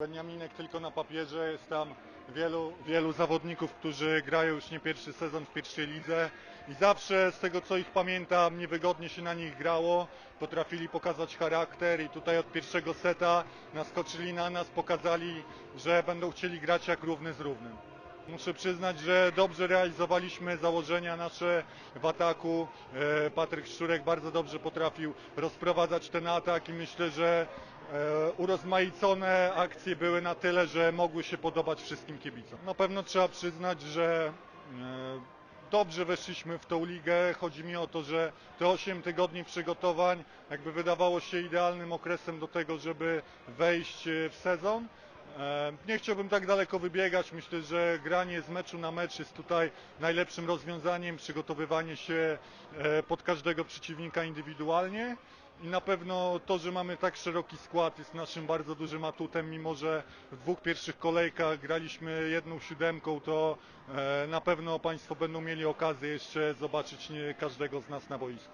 Beniaminek tylko na papierze, jest tam wielu, wielu zawodników, którzy grają już nie pierwszy sezon w pierwszej lidze i zawsze z tego co ich pamiętam niewygodnie się na nich grało, potrafili pokazać charakter i tutaj od pierwszego seta naskoczyli na nas, pokazali, że będą chcieli grać jak równy z równym. Muszę przyznać, że dobrze realizowaliśmy założenia nasze w ataku. E, Patryk Szczurek bardzo dobrze potrafił rozprowadzać ten atak i myślę, że urozmaicone akcje były na tyle, że mogły się podobać wszystkim kibicom. Na pewno trzeba przyznać, że e, dobrze weszliśmy w tą ligę. Chodzi mi o to, że te 8 tygodni przygotowań jakby wydawało się idealnym okresem do tego, żeby wejść e, w sezon. E, Nie chciałbym tak daleko wybiegać. Myślę, że granie z meczu na mecz jest tutaj najlepszym rozwiązaniem, przygotowywanie się e, pod każdego przeciwnika indywidualnie. I na pewno to, że mamy tak szeroki skład jest naszym bardzo dużym atutem, mimo że w dwóch pierwszych kolejkach graliśmy jedną siódemką, to e, na pewno Państwo będą mieli okazję jeszcze zobaczyć każdego z nas na boisku.